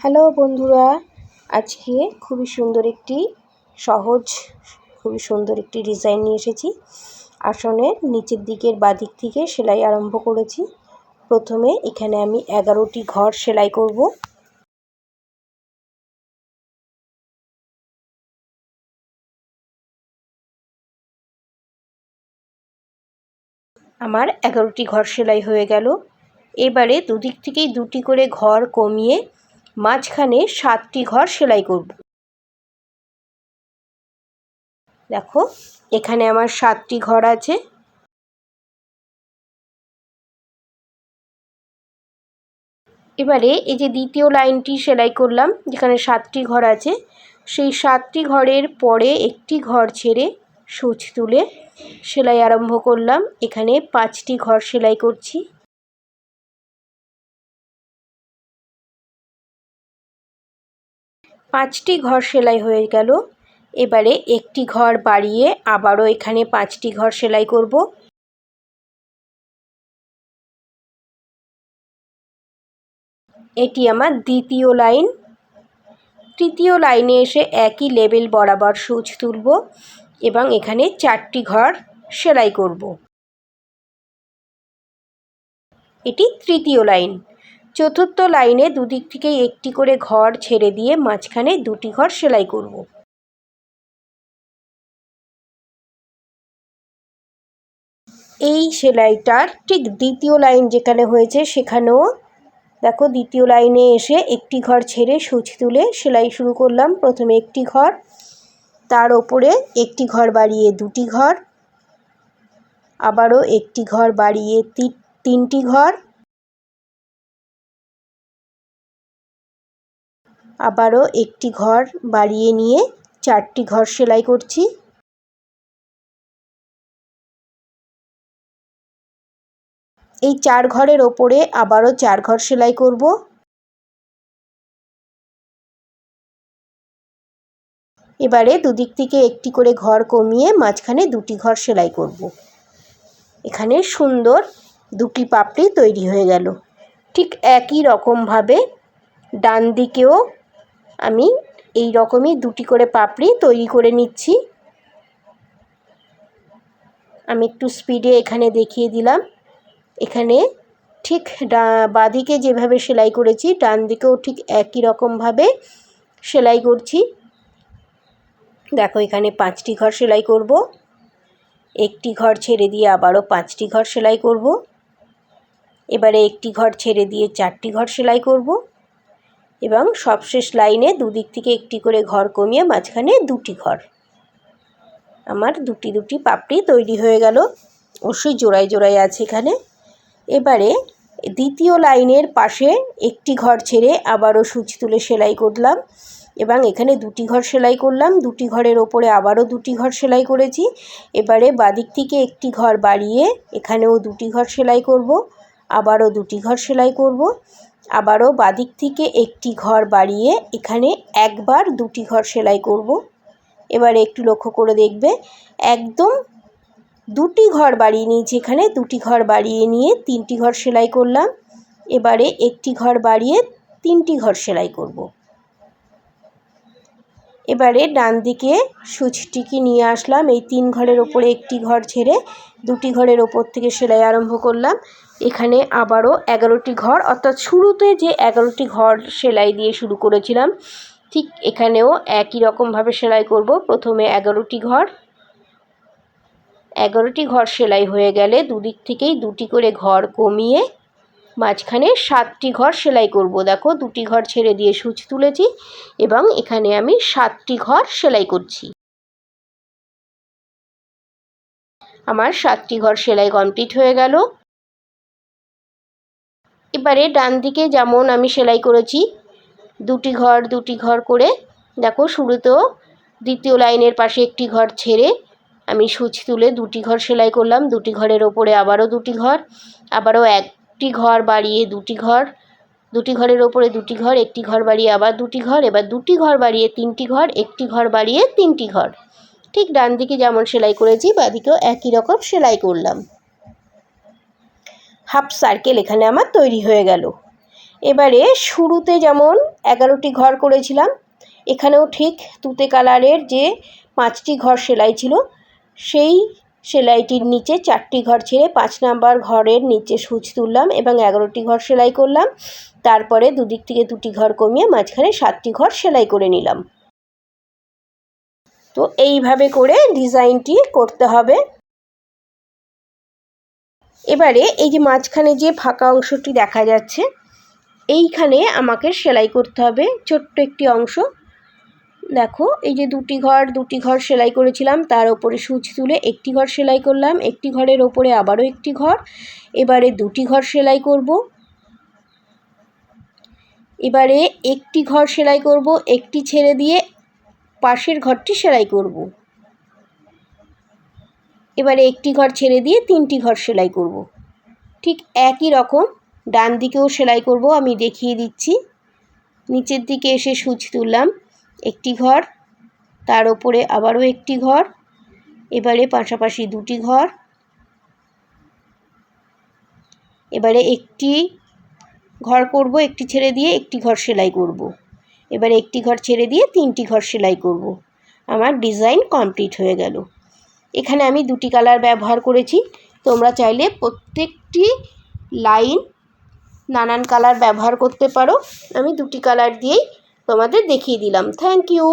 Hello বন্ধুরা, আজকে খুবই সুন্দর একটি সহজ, খুবই সুন্দর একটি ডিজাইন নিয়ে এসেছি। আসনের নিচের দিকের বাদিক থেকে সেলাই আরম্ভ করেছি। প্রথমে এখানে আমি এগারোটি ঘর সেলাই করব। আমার এগারোটি ঘর সেলাই হয়ে গেল। এবারে দুদিক থেকেই দুটি করে ঘর কমিয়ে মাঝখানে সাতটি ঘর সেলাই করব। দেখো, এখানে আমার সাতটি ঘর আছে। এবারে এই যে দ্বিতীয় লাইনটি সেলাই করলাম, যেখানে সাতটি ঘর আছে, সেই সাতটি ঘরের পরে একটি ঘর ছেড়ে সুচ তুলে সেলাই আরম্ভ করলাম। এখানে পাঁচটি ঘর সেলাই করছি। পাঁচটি ঘর সেলাই হয়ে গেল। এবারে একটি ঘর বাড়িয়ে আবারও এখানে পাঁচটি ঘর সেলাই করব। এটি আমার দ্বিতীয় লাইন। তৃতীয় লাইনে এসে একই লেবেল বরাবর সুচ তুলব এবং এখানে চারটি ঘর সেলাই করব। এটি তৃতীয় লাইন। চতুর্থ লাইনে দুদিক থেকে একটি করে ঘর ছেড়ে দিয়ে মাঝখানে দুটি ঘর সেলাই করব। এই সেলাইটার ঠিক দ্বিতীয় লাইন যেখানে হয়েছে সেখানেও দেখো দ্বিতীয় লাইনে এসে একটি ঘর ছেড়ে সুচ তুলে সেলাই শুরু করলাম। প্রথমে একটি ঘর, তার ওপরে একটি ঘর বাড়িয়ে দুটি ঘর, আবারও একটি ঘর বাড়িয়ে তিনটি ঘর আবারও একটি ঘর বাড়িয়ে নিয়ে চারটি ঘর সেলাই করছি। এই চার ঘরের ওপরে আবারও চার ঘর সেলাই করব। এবারে দুদিক থেকে একটি করে ঘর কমিয়ে মাঝখানে দুটি ঘর সেলাই করব। এখানে সুন্দর দুটি পাপড়ি তৈরি হয়ে গেল। ঠিক একই রকমভাবে ডান দিকেও আমি এই রকমই দুটি করে পাপড়ি তৈরি করে নিচ্ছি। আমি একটু স্পিডে এখানে দেখিয়ে দিলাম। এখানে ঠিক বাঁদিকে যেভাবে সেলাই করেছি, ডান দিকেও ঠিক একই রকমভাবে সেলাই করছি। দেখো, এখানে পাঁচটি ঘর সেলাই করব। একটি ঘর ছেড়ে দিয়ে আবারও পাঁচটি ঘর সেলাই করব। এবারে একটি ঘর ছেড়ে দিয়ে চারটি ঘর সেলাই করব। এবং সবশেষ লাইনে দুদিক থেকে একটি করে ঘর কমিয়ে মাঝখানে দুটি ঘর। আমার দুটি দুটি পাপড়ি তৈরি হয়ে গেল। অবশ্যই জোড়ায় জোড়ায় আছে এখানে। এবারে দ্বিতীয় লাইনের পাশে একটি ঘর ছেড়ে আবারও সুচ তুলে সেলাই করলাম এবং এখানে দুটি ঘর সেলাই করলাম। দুটি ঘরের ওপরে আবারও দুটি ঘর সেলাই করেছি। এবারে বাদিক থেকে একটি ঘর বাড়িয়ে এখানেও দুটি ঘর সেলাই করব, আবারও দুটি ঘর সেলাই করব। আবারও বাদিক থেকে একটি ঘর বাড়িয়ে এখানে একবার দুটি ঘর সেলাই করব। এবারে একটু লক্ষ্য করে দেখবে, একদম দুটি ঘর বাড়িয়ে নিয়েছি এখানে, দুটি ঘর বাড়িয়ে নিয়ে তিনটি ঘর সেলাই করলাম। এবারে একটি ঘর বাড়িয়ে তিনটি ঘর সেলাই করব। এবারে ডান দিকে সুচটিকে নিয়ে আসলাম, এই তিন ঘরের ওপরে একটি ঘর ছেড়ে দুটি ঘরের ওপর থেকে সেলাই আরম্ভ করলাম। এখানে আবারও এগারোটি ঘর, অর্থাৎ শুরুতে যে এগারোটি ঘর সেলাই দিয়ে শুরু করেছিলাম, ঠিক এখানেও একই রকমভাবে সেলাই করব। প্রথমে এগারোটি ঘর। এগারোটি ঘর সেলাই হয়ে গেলে দুদিক থেকেই দুটি করে ঘর কমিয়ে মাঝখানে সাতটি ঘর সেলাই করব। দেখো, দুটি ঘর ছেড়ে দিয়ে সুচ তুলেছি এবং এখানে আমি সাতটি ঘর সেলাই করছি। আমার সাতটি ঘর সেলাই কমপ্লিট হয়ে গেল। এবারে ডান দিকে যেমন আমি সেলাই করেছি, দুটি ঘর দুটি ঘর করে, দেখো শুরুতেও দ্বিতীয় লাইনের পাশে একটি ঘর ছেড়ে আমি সুচ তুলে দুটি ঘর সেলাই করলাম, দুটি ঘরের ওপরে আবারও দুটি ঘর, আবারও একটি ঘর বাড়িয়ে দুটি ঘর, দুটি ঘরের ওপরে দুটি ঘর, একটি ঘর বাড়িয়ে আবার দুটি ঘর, এবার দুটি ঘর বাড়িয়ে তিনটি ঘর, একটি ঘর বাড়িয়ে তিনটি ঘর। ঠিক ডান দিকে যেমন সেলাই করেছি, বাদিকেও একই রকম সেলাই করলাম। হাফ সার্কেল এখানে আমার তৈরি হয়ে গেল। এবারে শুরুতে যেমন এগারোটি ঘর করেছিলাম, এখানেও ঠিক তুতে কালারের যে পাঁচটি ঘর সেলাই ছিল, সেই সেলাইটির নিচে চারটি ঘর ছেড়ে পাঁচ নাম্বার ঘরের নিচে সূচ তুললাম এবং এগারোটি ঘর সেলাই করলাম। তারপরে দুদিক থেকে দুটি ঘর কমিয়ে মাঝখানে সাতটি ঘর সেলাই করে নিলাম। তো এইভাবে করে ডিজাইনটি করতে হবে। এবারে এই যে মাঝখানে যে ফাঁকা অংশটি দেখা যাচ্ছে, এইখানে আমাকে সেলাই করতে হবে। ছোট্ট একটি অংশ। দেখো, এই যে দুটি ঘর দুটি ঘর সেলাই করেছিলাম। তার ওপরে সূচ তুলে একটি ঘর সেলাই করলাম। একটি ঘরের ওপরে আবারও একটি ঘর। এবারে দুটি ঘর সেলাই করব। এবারে একটি ঘর সেলাই করব। একটি ছেড়ে দিয়ে পাশের ঘরটি সেলাই করব। এবারে একটি ঘর ছেড়ে দিয়ে তিনটি ঘর সেলাই করব ঠিক একই রকম ডান দিকেও সেলাই করব, আমি দেখিয়ে দিচ্ছি নিচের দিকে এসে সূচ তুললাম, একটি ঘর, তার ওপরে আবারও একটি ঘর, এবারে পাশাপাশি দুটি ঘর, এবারে একটি ঘর করব, একটি ছেড়ে দিয়ে একটি ঘর সেলাই করব। এবারে একটি ঘর ছেড়ে দিয়ে তিনটি ঘর সেলাই করব। আমার ডিজাইন কমপ্লিট হয়ে গেল এখানে আমি দুটি কালার ব্যবহার করেছি। তোমরা চাইলে প্রত্যেকটি লাইন নানান কালার ব্যবহার করতে পারো। আমি দুটি কালার দিয়েই তোমাদের দেখিয়ে দিলাম। Thank you